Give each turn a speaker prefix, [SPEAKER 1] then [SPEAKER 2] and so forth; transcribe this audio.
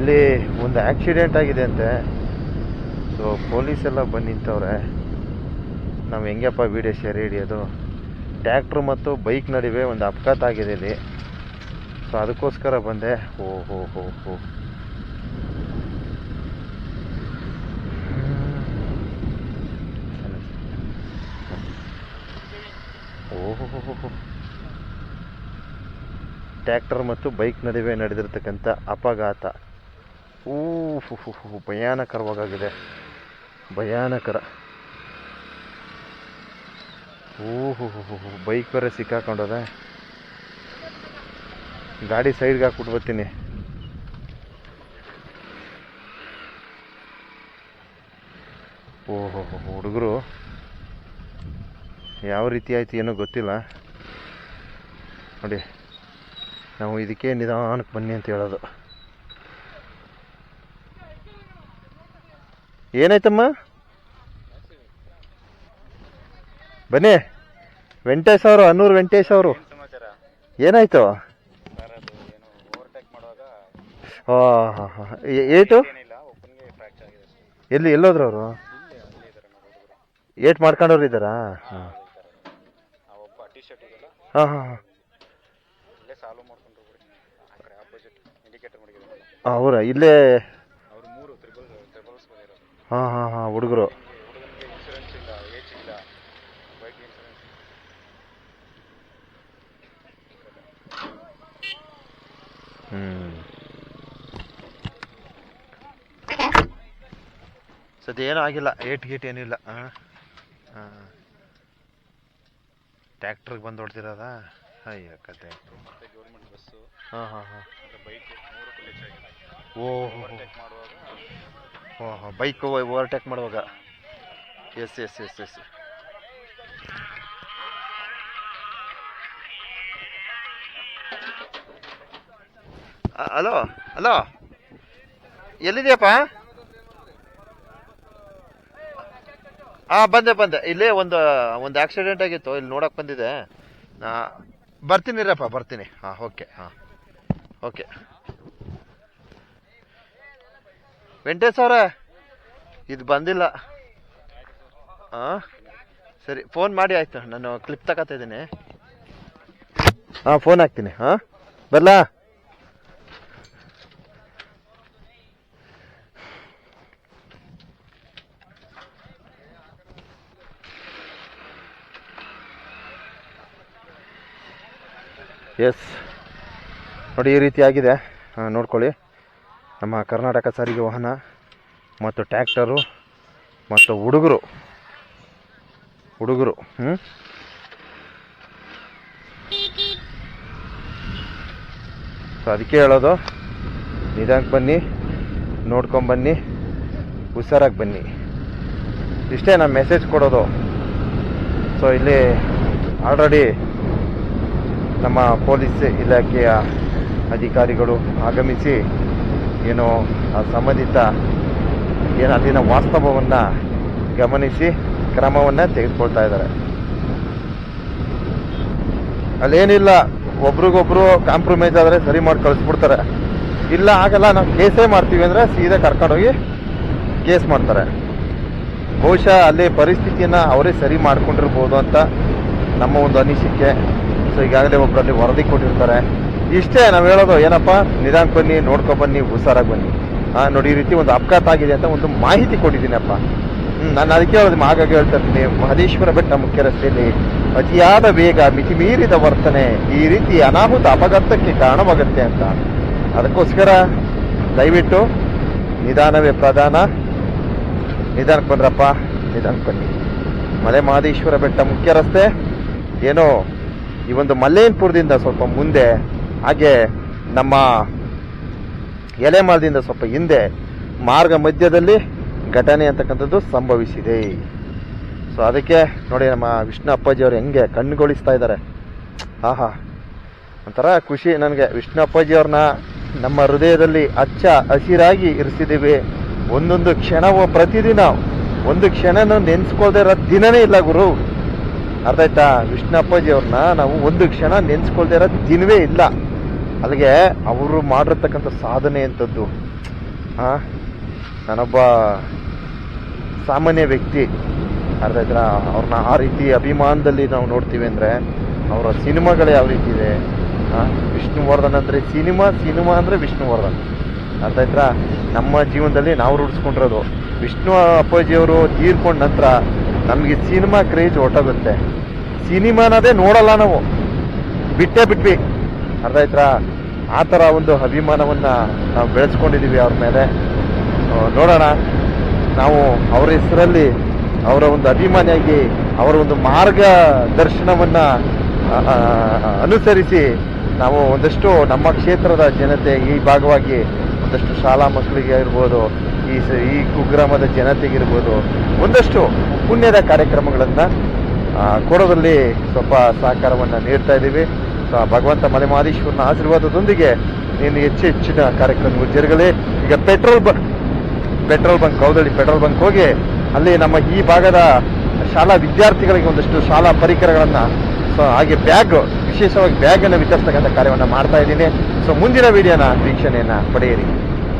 [SPEAKER 1] ಇಲ್ಲಿ ಒಂದು ಆಕ್ಸಿಡೆಂಟ್ ಆಗಿದೆ ಅಂತೆ. ಸೊ ಪೊಲೀಸ್ ಎಲ್ಲ ಬಂದು ನಿಂತವ್ರೆ. ನಾವು ಹೆಂಗಪ್ಪ ವಿಡಿಯೋ ಶೇರ್ ಹಿಡಿಯೋದು? ಟ್ಯಾಕ್ಟ್ರು ಮತ್ತು ಬೈಕ್ ನಡುವೆ ಒಂದು ಅಪಘಾತ ಆಗಿದೆ ಇಲ್ಲಿ. ಸೊ ಅದಕ್ಕೋಸ್ಕರ ಬಂದೆ. ಓ ಹೋ ಹೋ ಹೋ. ಓಹೋ ಟ್ರ್ಯಾಕ್ಟರ್ ಮತ್ತು ಬೈಕ್ ನಡುವೆ ನಡೆದಿರ್ತಕ್ಕಂಥ ಅಪಘಾತ. ಹು ಭಯಾನಕರವಾಗಿದೆ ಭಯಾನಕರ. ಹೋ ಹೋ ಬೈಕ್ ಬೇರೆ ಸಿಕ್ಕಾಕೊಂಡದೆ. ಗಾಡಿ ಸೈಡ್ಗೆ ಹಾಕ್ಬಿಟ್ಟು ಬರ್ತೀನಿ. ಓಹೋ ಹುಡುಗರು. ಯಾವ ರೀತಿ ಆಯ್ತು ಏನೋ ಗೊತ್ತಿಲ್ಲ. ನೋಡಿ, ನಾವು ಇದಕ್ಕೆ ನಿಧಾನಕ್ಕೆ ಬನ್ನಿ ಅಂತ ಹೇಳೋದು. ಏನಾಯ್ತಮ್ಮ? ಬನ್ನಿ. ವೆಂಕಟೇಶ್ ಅವರು ಅನ್ನೂರು ವೆಂಕಟೇಶ್ ಅವರು. ಏನಾಯ್ತು? ಏಟು. ಎಲ್ಲಿ ಎಲ್ಲೋದ್ರು ಅವರು? ಏಟ್ ಮಾಡ್ಕೊಂಡವ್ರು ಇದ್ದಾರಾ? ಹಾಂ
[SPEAKER 2] ಹಾಂ.
[SPEAKER 1] ಹಾಂ ಹಾಂ ಹಾಂ.
[SPEAKER 2] ಇಲ್ಲೇ
[SPEAKER 1] ಹಾಂ ಹಾಂ ಹಾಂ, ಹುಡುಗರು. ಸದ್ಯ ಆಗಿಲ್ಲ, ಏಟ್ ಗೀಟ್ ಏನಿಲ್ಲ ಹಾಂ ಹಾಂ. ಟ್ಯಾಕ್ಟ್ರಿಗೆ ಬಂದು ಹೊಡ್ತಿರೋದ ಅಯ್ಯ, ಕತೆ. ಹಾಂ ಹಾಂ ಹಾಂ.
[SPEAKER 2] ಮತ್ತೆ ಬೈಕ್ ಓವರ್ಟೇಕ್ ಮಾಡುವಾಗ.
[SPEAKER 1] Yes yes yes yes. Hello hello. ಎಲ್ಲಿದೆಯಪ್ಪ? ಹಾಂ ಬಂದೆ ಬಂದೆ. ಇಲ್ಲೇ ಒಂದು ಒಂದು ಆಕ್ಸಿಡೆಂಟ್ ಆಗಿತ್ತು. ಇಲ್ಲಿ ನೋಡೋಕೆ ಬಂದಿದೆ ಬರ್ತೀನಿರಪ್ಪ ಬರ್ತೀನಿ. ಹಾಂ, ಓಕೆ ಹಾಂ. ಓಕೆ. ವೆಂಕಟೇಶ್ ಇದು ಬಂದಿಲ್ಲ. ಹಾಂ ಸರಿ ಫೋನ್ ಮಾಡಿ ಆಯಿತು. ನಾನು ಕ್ಲಿಪ್ ತಗೋತಾ ಇದ್ದೀನಿ. ಹಾಂ ಫೋನ್ ಹಾಕ್ತೀನಿ ಹಾಂ ಬರಲಾ? ಎಸ್ ನೋಡಿ, ಈ ರೀತಿ ಆಗಿದೆ. ನೋಡ್ಕೊಳ್ಳಿ. ನಮ್ಮ ಕರ್ನಾಟಕ ಸಾರಿಗೆ ವಾಹನ ಮತ್ತು ಟ್ಯಾಕ್ಟರು ಮತ್ತು ಹುಡುಗರು. ಹುಡುಗರು ಹ್ಞೂ ಸೊ ಅದಕ್ಕೆ ಹೇಳೋದು, ನಿಧಾನಕ್ಕೆ ಬನ್ನಿ ನೋಡ್ಕೊಂಬನ್ನಿ ಹುಷಾರಾಗಿ ಬನ್ನಿ. ಇಷ್ಟೇ ನಾನು ಮೆಸೇಜ್ ಕೊಡೋದು. ಸೊ ಇಲ್ಲಿ ಆಲ್ರೆಡಿ ನಮ್ಮ ಪೊಲೀಸ್ ಇಲಾಖೆಯ ಅಧಿಕಾರಿಗಳು ಆಗಮಿಸಿ ಏನು ಆ ಸಂಬಂಧಿತ ಏನು ಅಲ್ಲಿನ ವಾಸ್ತವವನ್ನು ಗಮನಿಸಿ ಕ್ರಮವನ್ನು ತೆಗೆದುಕೊಳ್ತಾ ಇದ್ದಾರೆ. ಅಲ್ಲೇನಿಲ್ಲ, ಒಬ್ರಿಗೊಬ್ರು ಕಾಂಪ್ರಮೈಸ್ ಆದರೆ ಸರಿ ಮಾಡಿ ಕಳಿಸ್ಬಿಡ್ತಾರೆ. ಇಲ್ಲ ಆಗಲ್ಲ ನಾವು ಕೇಸೇ ಮಾಡ್ತೀವಿ ಅಂದರೆ ಸೀದಾ ಕರ್ಕೊಂಡೋಗಿ ಕೇಸ್ ಮಾಡ್ತಾರೆ. ಬಹುಶಃ ಅಲ್ಲಿ ಪರಿಸ್ಥಿತಿಯನ್ನು ಅವರೇ ಸರಿ ಮಾಡ್ಕೊಂಡಿರ್ಬೋದು ಅಂತ ನಮ್ಮ ಒಂದು ಅನಿಸಿಕೆ. ಸೊ ಈಗಾಗಲೇ ಒಬ್ಬರಲ್ಲಿ ವರದಿ ಕೊಟ್ಟಿರ್ತಾರೆ. ಇಷ್ಟೇ ನಾವು ಹೇಳೋದು, ಏನಪ್ಪ ನಿಧಾನಕ್ಕೆ ಬನ್ನಿ, ನೋಡ್ಕೊ ಬನ್ನಿ, ಹುಷಾರಾಗಿ ಬನ್ನಿ. ಹಾಂ ನೋಡಿ, ಈ ರೀತಿ ಒಂದು ಅಪಘಾತ ಆಗಿದೆ ಅಂತ ಒಂದು ಮಾಹಿತಿ ಕೊಟ್ಟಿದ್ದೀನಪ್ಪ. ನಾನು ಅದಕ್ಕೆ ಹೇಳೋದು, ಹಾಗಾಗಿ ಹೇಳ್ತಾ ಇರ್ತೀನಿ. ಮಹದೇಶ್ವರ ಬೆಟ್ಟ ಮುಖ್ಯ ರಸ್ತೆಯಲ್ಲಿ ಅತಿಯಾದ ವೇಗ ಮಿತಿ ಮೀರಿದ ವರ್ತನೆ, ಈ ರೀತಿ ಅನಾಹುತ, ಅಪಘಾತಕ್ಕೆ ಕಾರಣವಾಗುತ್ತೆ ಅಂತ. ಅದಕ್ಕೋಸ್ಕರ ದಯವಿಟ್ಟು ನಿಧಾನವೇ ಪ್ರಧಾನ. ನಿಧಾನಕ್ಕೆ ಬಂದ್ರಪ್ಪ, ನಿಧಾನಕ್ಕೆ ಬನ್ನಿ. ಮಲೆ ಮಹದೇಶ್ವರ ಬೆಟ್ಟ ಮುಖ್ಯ ರಸ್ತೆ. ಏನೋ, ಈ ಒಂದು ಮಲ್ಲೇನ್ಪುರದಿಂದ ಸ್ವಲ್ಪ ಮುಂದೆ ಹಾಗೆ ನಮ್ಮ ಎಲೆಮಾಲದಿಂದ ಸ್ವಲ್ಪ ಹಿಂದೆ ಮಾರ್ಗ ಮಧ್ಯದಲ್ಲಿ ಘಟನೆ ಅಂತಕ್ಕಂಥದ್ದು ಸಂಭವಿಸಿದೆ. ಸೊ ಅದಕ್ಕೆ ನೋಡಿ ನಮ್ಮ ವಿಷ್ಣು ಅಪ್ಪಾಜಿ ಅವರು ಹೆಂಗೆ ಕಣ್ಗೊಳಿಸ್ತಾ ಇದ್ದಾರೆ. ಆಹಾ, ಒಂಥರ ಖುಷಿ ನನಗೆ. ವಿಷ್ಣು ಅಪ್ಪಾಜಿಯವ್ರನ್ನ ನಮ್ಮ ಹೃದಯದಲ್ಲಿ ಅಚ್ಚ ಹಸಿರಾಗಿ ಇರಿಸಿದ್ದೀವಿ. ಒಂದೊಂದು ಕ್ಷಣವೂ ಪ್ರತಿದಿನ, ಒಂದು ಕ್ಷಣನೂ ನೆನೆಸ್ಕೊಳ್ದೇ ಇರೋ ದಿನವೇ ಇಲ್ಲ ಗುರು. ಅರ್ಥ ಆಯ್ತಾ? ವಿಷ್ಣು ಅಪ್ಪಾಜಿಯವ್ರನ್ನ ನಾವು ಒಂದು ಕ್ಷಣ ನೆನೆಸ್ಕೊಳ್ದೇ ಇರೋ ದಿನವೇ ಇಲ್ಲ. ಅಲ್ಲಿಗೆ ಅವರು ಮಾಡಿರ್ತಕ್ಕಂಥ ಸಾಧನೆ ಅಂಥದ್ದು. ನಾನೊಬ್ಬ ಸಾಮಾನ್ಯ ವ್ಯಕ್ತಿ. ಅರ್ಥ ಅವ್ರನ್ನ ಆ ರೀತಿ ಅಭಿಮಾನದಲ್ಲಿ ನಾವು ನೋಡ್ತೀವಿ ಅಂದರೆ ಅವರ ಸಿನಿಮಾಗಳು ಯಾವ ರೀತಿ ಇದೆ? ವಿಷ್ಣುವರ್ಧನ್ ಅಂದರೆ ಸಿನಿಮಾ ಸಿನಿಮಾ ಅಂದರೆ ವಿಷ್ಣುವರ್ಧನ್. ಅರ್ಥ ನಮ್ಮ ಜೀವನದಲ್ಲಿ ನಾವು ರೂಢಿಸ್ಕೊಂಡಿರೋದು. ವಿಷ್ಣು ಅಪ್ಪಾಜಿಯವರು ತೀರ್ಕೊಂಡ ನಂತರ ನಮಗೆ ಸಿನಿಮಾ ಕ್ರೇಜ್ ಹೊಟ್ಟೋಗುತ್ತೆ ಸಿನಿಮಾನದೇ ನೋಡಲ್ಲ ನಾವು. ಬಿಟ್ಟೇ ಬಿಟ್ವಿ. ಅರ್ಥ ಆಯ್ತಾ ಆ ಥರ ಒಂದು ಅಭಿಮಾನವನ್ನು ನಾವು ಬೆಳೆಸ್ಕೊಂಡಿದ್ದೀವಿ ಅವ್ರ ಮೇಲೆ. ನೋಡೋಣ. ನಾವು ಅವರ ಹೆಸರಲ್ಲಿ ಅವರ ಒಂದು ಅಭಿಮಾನಿಯಾಗಿ ಅವರ ಒಂದು ಮಾರ್ಗದರ್ಶನವನ್ನು ಅನುಸರಿಸಿ ನಾವು ಒಂದಷ್ಟು ನಮ್ಮ ಕ್ಷೇತ್ರದ ಜನತೆ ಈ ಭಾಗವಾಗಿ ಒಂದಷ್ಟು ಶಾಲಾ ಮಕ್ಕಳಿಗೆ ಇರ್ಬೋದು, ಈ ಈ ಕುಗ್ರಾಮದ ಜನತೆಗಿರ್ಬೋದು ಒಂದಷ್ಟು ಪುಣ್ಯದ ಕಾರ್ಯಕ್ರಮಗಳನ್ನು ಕೊಡೋದ್ರಲ್ಲಿ ಸ್ವಲ್ಪ ಸಹಕಾರವನ್ನು ನೀಡ್ತಾ ಇದ್ದೀವಿ. ಸೊ ಭಗವಂತ ಮಲೆಮಾರೀಶ್ವರನ ಆಶೀರ್ವಾದದೊಂದಿಗೆ ನೀನು ಹೆಚ್ಚು ಹೆಚ್ಚಿನ ಕಾರ್ಯಕ್ರಮಗಳು ಜರುಗಲಿ. ಈಗ petrol bunk petrol bunk Kaudalli petrol bunk ಹೋಗಿ ಅಲ್ಲಿ ನಮ್ಮ ಈ ಭಾಗದ ಶಾಲಾ ವಿದ್ಯಾರ್ಥಿಗಳಿಗೆ ಒಂದಷ್ಟು ಶಾಲಾ ಪರಿಕರಗಳನ್ನ ಸೊ ಹಾಗೆ ಬ್ಯಾಗ್, ವಿಶೇಷವಾಗಿ ಬ್ಯಾಗನ್ನು ವಿತರಿಸ್ತಕ್ಕಂಥ ಕಾರ್ಯವನ್ನು ಮಾಡ್ತಾ ಇದ್ದೀನಿ. ಸೊ ಮುಂದಿನ ವಿಡಿಯೋನ ವೀಕ್ಷಣೆಯನ್ನು ಪಡೆಯಿರಿ.